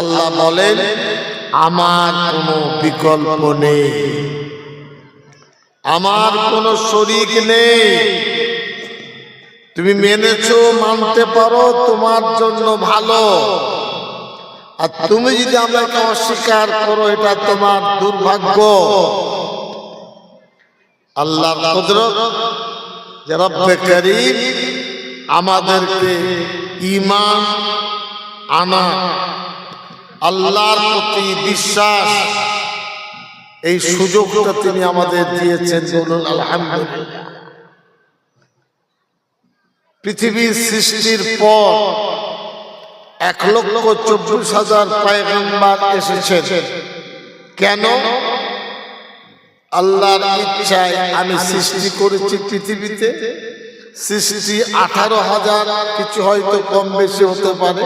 আল্লাহ বলেন, আমার কোনো বিকল্প নেই। আমার কোনো শরিক নেই। তুমি মেনেছো, মানতে পারো, তোমার জন্য ভালো। আর তুমি যদি আমাকে অস্বীকার করো, এটা তোমার দুর্ভাগ্য। আল্লাহর কুদরত, যে আমাদেরকে ঈমান আনা আল্লাহর প্রতি বিশ্বাস। এই সুযোগটা তিনি আমাদের দিয়েছেন বলুন, আলহামদুলিল্লাহ। পৃথিবীর সৃষ্টির পর এক লক্ষ চব্বিশ হাজার পায়গাম্বার এসেছেন। কেন? আল্লাহর ইচ্ছায় আমি সৃষ্টি করেছি পৃথিবীতে। সৃষ্টি আঠারো হাজার, কিছু হয়তো কম বেশি হতে পারে।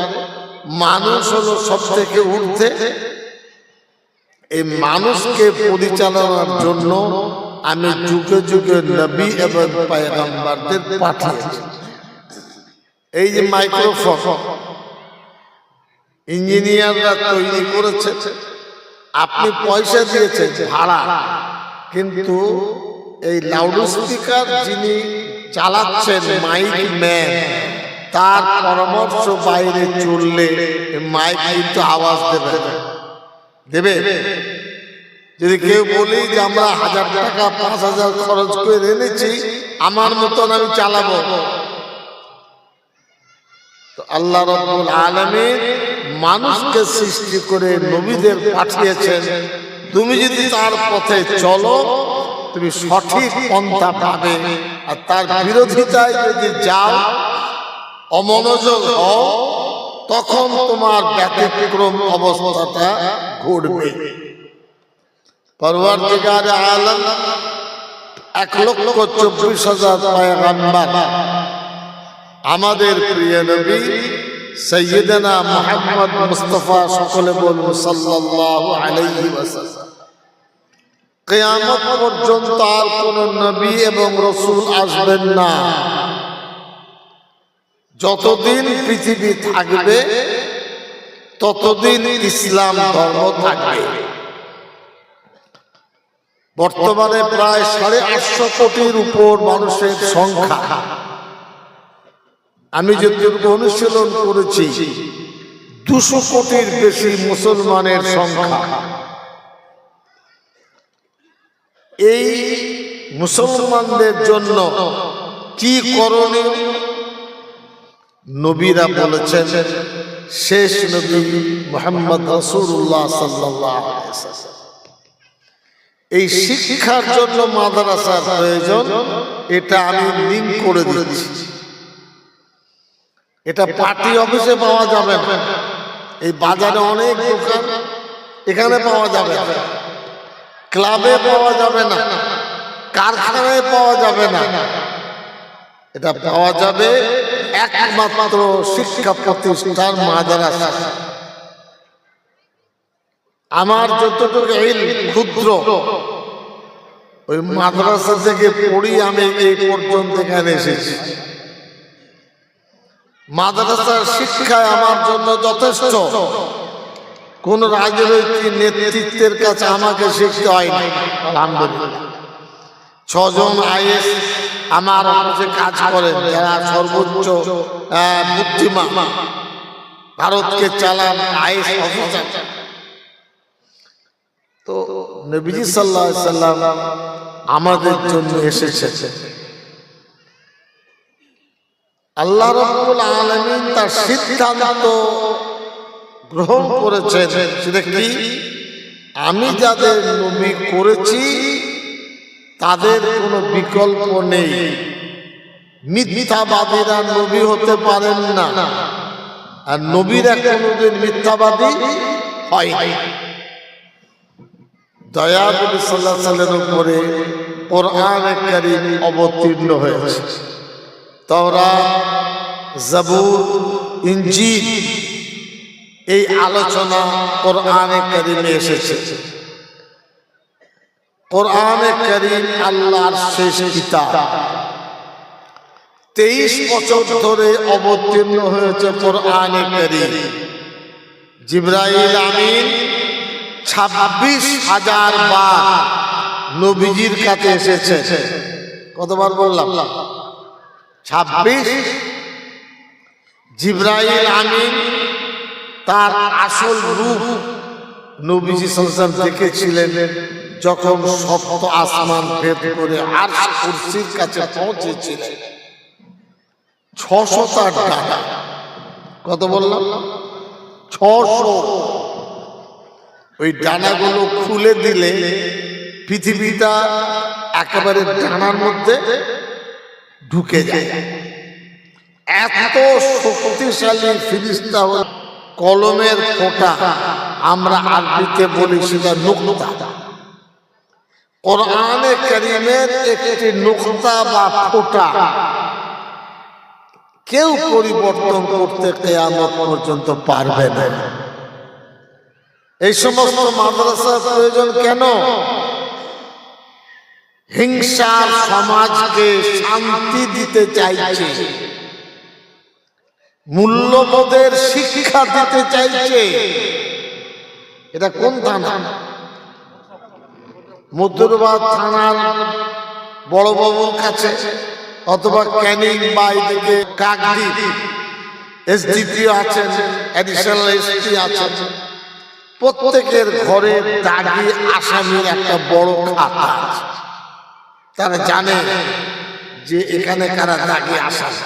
মানুষ হলো সব থেকে ঊর্ধ্বে। এই মানুষকে পরিচালনার জন্য আমি যুগে যুগে নবী এবং পায়গাম্বারদের পাঠিয়েছি। এই যে মাইক্রোফোন, ইঞ্জিনিয়াররা তৈরি করেছে। আপনি পয়সা দিয়েছেন, ভাড়া। কিন্তু এই লাউড স্পিকার যিনি চালাচ্ছেন মাইক ম্যান তার পরামর্শ বাইরে চললে মাইক কিন্তু আওয়াজ দেবে দেবে? যদি কেউ বলি যে আমরা হাজার টাকা, পাঁচ হাজার খরচ করে এনেছি, আমার মতন আমি চালাবো। তো আল্লাহ রব্বুল আলমীর মানুষকে সৃষ্টি করে নবীদের পাঠিয়েছেন। তুমি যদি তার পথে চলো, তুমি সঠিক পন্থা পাবে। আর তার বিরোধিতায় যদি যাও অমনোযোগ হও, তখন তোমার ব্যতিক্রম অবস্থাটা ঘটবে। পরবর্তীকার আলম, এক লক্ষ চব্বিশ হাজার পয়গাম্বার। আমাদের প্রিয় নবী সৈয়দনা মোহাম্মদ মুস্তফা সকলে বলব সাল্লাল্লাহু আলাইহি ওয়াসাল্লাম। কিয়ামত পর্যন্ত আর কোন নবী এবং রসুল আসবেন না। যতদিন পৃথিবী থাকবে ততদিন ইসলাম ধর্ম থাকবে। বর্তমানে প্রায় সাড়ে আটশো কোটির উপর মানুষের সংখ্যা। আমি যতটুকু অনুশীলন করেছি দুশো কোটির বেশি মুসলমানের সংখ্যা। এই মুসলমানদের জন্য কি করণীয়? নবীরা বলেছেন শেষ নবী মোহাম্মদ রসুল্লাহ সাল্লাহ এই শিক্ষার জন্য মাদ্রাসার প্রয়োজন এটা আমি লিঙ্ক করে দিচ্ছি। এটা পার্টি অফিসে পাওয়া যাবে না। এই বাজারে অনেক দোকান এখানে পাওয়া যাবে না। ক্লাবে পাওয়া যাবে না। কারখানায় পাওয়া যাবে না। এটা পাওয়া যাবে একমাত্র শিক্ষা প্রতিষ্ঠান মাদ্রাসা। আমার যতটুকু এই ক্ষুদ্র, ওই মাদ্রাসা থেকে পড়ি আমি এই পর্যন্ত এখানে এসেছি। মাদ্রাসার শিক্ষায় আমার জন্য যথেষ্ট। কোন রাজনৈতিক নেতৃত্বের কাছে আমাকে শিখতে হয়নি। ছজন আইএস আমার অফিসে কাজ করেন, যারা সর্বোচ্চ বুদ্ধিমান, ভারতকে চালান আইএস অফিসার। তো নবীজি সাল্লাহ সাল্লাম আমাদের জন্য এসেছে আল্লাহ রব্বুল আলমিন তার সিদ্ধান্ত গ্রহণ করেছেন। সেটা কি? আমি যাদের নবী করেছি তাদের কোনো বিকল্প নেই। মিথ্যাবাদীরা নবী হতে পারেন না। আর নবীরা কোনোদিন মিথ্যাবাদী হয় দয়া নবী সাল্লাহ সাল্লের উপরে কোরআন কারিম অবতীর্ণ হয়েছে। তওরা জাবুর ইঞ্জিল এই আলোচনা কোরআনে কারিমে এসেছে। কোরআনে কারিম আল্লাহর শেষ কিতাব। তেইশ বছর ধরে অবতীর্ণ হয়েছে কোরআনে কারিম। জিব্রাইল আমিন ছাব্বিশ হাজার বার নবীজির কাছে এসেছে। কতবার বললাম? ছাব্বিশ। জিব্রাইল আমিন তার আসল রূপ নবীজি সাল্লাম দেখেছিলেন। যখন সপ্ত আসমান ভেদ করে আর কুরসির কাছে পৌঁছেছিলেন, ছশো তার ডানা কত বললাম? ছশো। ওই ডানাগুলো খুলে দিলে পৃথিবীটা একেবারে ডানার মধ্যে ঢুকে যায়। এত শক্তিশালী ফিরিস্তা কলমের ফোঁটা, আমরা আরবিতে বলি সেটা নুকতা। কোরআনে করিমের একটি নুকতা বা ফোঁটা কেউ পরিবর্তন করতে কেয়ামত পর্যন্ত পারবে না। এই সমস্ত মাদ্রাসার প্রয়োজন কেন? হিংসা সমাজকে শান্তি দিতে চাইছে। মূল্যবোধের শিক্ষা দিতে চাইছে। এটা কোন থানা মধ্যবাদ থানার বড় বাবুর কাছে অথবা ক্যানিং বা এদিকে কাকদি এসডিপিও আছেন অ্যাডিশনাল এসপি আছেন। প্রত্যেকের ঘরে দাগি আসামির একটা বড় খাতা আছে। তারা জানে যে এখানে কারা দাগি আসামি।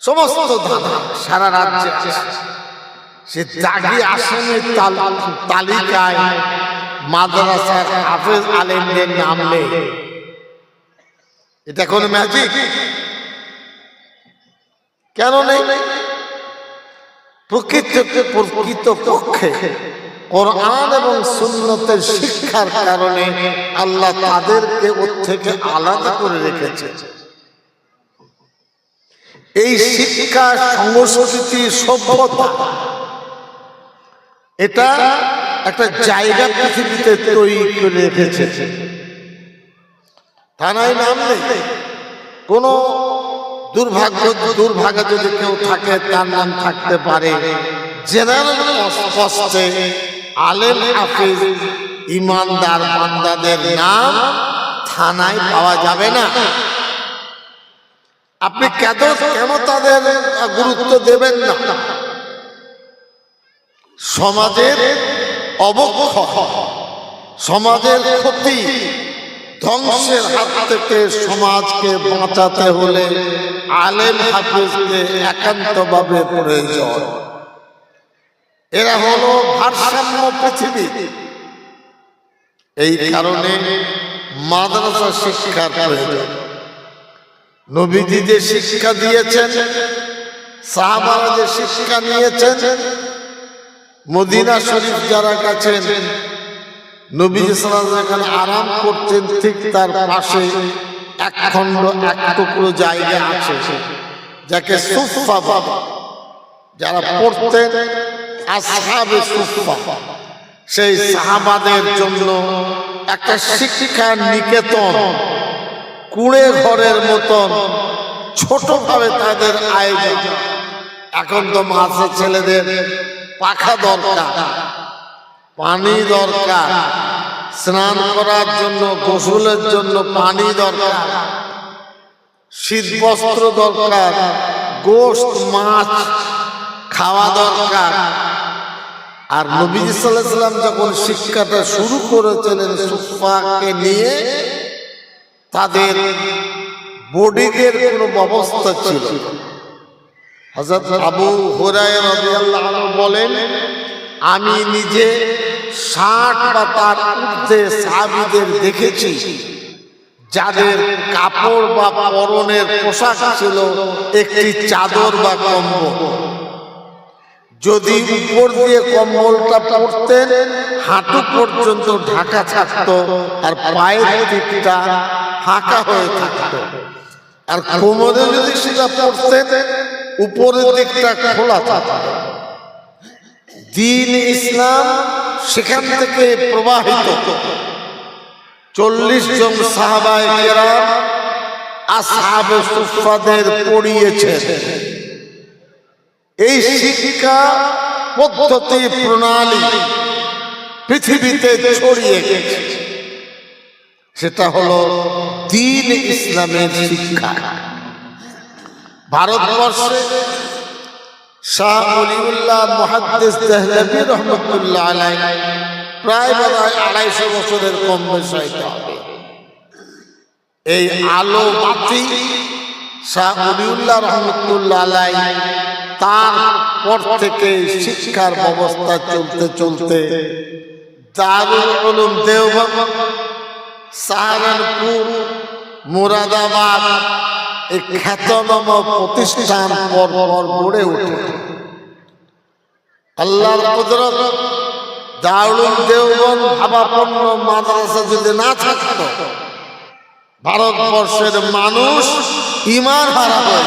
সমস্ত দাদা সারা রাজ্যে। সে দাগি আসামির তাল- তালিকায় মাদ্রাসার হাফেজ আলেমদের নাম নেই। এটা কোন ম্যাজিক কেন নেই? প্রকৃত প্রকৃত পক্ষে কোরআন এবং সুন্নতের শিক্ষার কারণে আল্লাহ তাদেরকে ওর থেকে আলাদা করে রেখেছে। এই শিক্ষা, সংস্কৃতি, সভ্যতা, এটা একটা জায়গা পৃথিবীতে তৈরি করে রেখেছে। থানায় নাম নেই। কোনো দুর্ভাগ্য দুর্ভাগ্য যদি কেউ থাকে, তার নাম থাকতে পারে। জেনারেল কষ্টে আলেম হাফিজ ইমানদার বান্দাদের নাম থানায় পাওয়া যাবে না। আপনি কেন কেন তাদের গুরুত্ব দেবেন না? সমাজের অবক্ষয়। সমাজের ক্ষতি, ধ্বংসের হাত থেকে সমাজকে বাঁচাতে হলে আলেম হাফিজকে একান্তভাবে প্রয়োজন। এরা হলো ভারসাম্য পৃথিবী। এই কারণে মাদ্রাসা শিক্ষার প্রয়োজন। নবীজি যে শিক্ষা দিয়েছেন, সাহাবারা যে শিক্ষা নিয়েছেন মদিনা শরীফ যারা গেছেন নবীজি এখানে আরাম করছেন ঠিক তার পাশে এক খণ্ড এক টুকরো জায়গা আছে যাকে সুফা বাবা যারা পড়তেন আসহাবে সুফা সেই সাহাবাদের জন্য একটা শিক্ষার নিকেতন। কুড়ে ঘরের মতন ছোটভাবে তাদের আয়োজন। এখন তো মাসে ছেলেদের পাখা দরকার পানি দরকার স্নান করার জন্য গোসলের জন্য পানি দরকার। শীত বস্ত্র দরকার গোস্ত মাছ খাওয়া দরকার। আর নবী সাল্লাম যখন শিক্ষাটা শুরু করেছিলেন সুফাকে নিয়ে তাদের বডিদের কোনো ব্যবস্থা ছিল হযরত আবু আনহু বলেন, আমি নিজে ষাট বা তার ঊর্ধ্বে সাহাবীদের দেখেছি, যাদের কাপড় বা পরনের পোশাক ছিল একটি চাদর বা কম্বল। যদি উপর দিয়ে কম্বলটা পরতেন, হাঁটু পর্যন্ত ঢাকা থাকতো আর পায়ের দিকটা ফাঁকা হয়ে থাকতো। আর কোমরে যদি সেটা পড়তেন উপরের দিকটা খোলা থাকতো দিন ইসলাম সেখান থেকে প্রবাহিত। চল্লিশ জন সাহাবায় কেরাম সুফাদের পড়িয়েছেন এই শিক্ষা পদ্ধতি প্রণালী পৃথিবীতে ছড়িয়ে গেছে। সেটা হলো দিন ইসলামের শিক্ষা। ভারতবর্ষে শাহ প্রায় হয় আড়াইশো বছরের কম বয়স এই আলো বাতি শাহ অলিউল্লাহ রহমতুল্লাহ আলাই তার পর থেকে শিক্ষার ব্যবস্থা চলতে চলতে দারুল মুরাদাবাদ এই প্রতিষ্ঠান পরপর পর গড়ে ওঠে আল্লাহর কুদরত দারুল দেওবন ভাবাপন্ন মাদ্রাসা যদি না থাকত, ভারতবর্ষের মানুষ ইমান হারা হয়ে।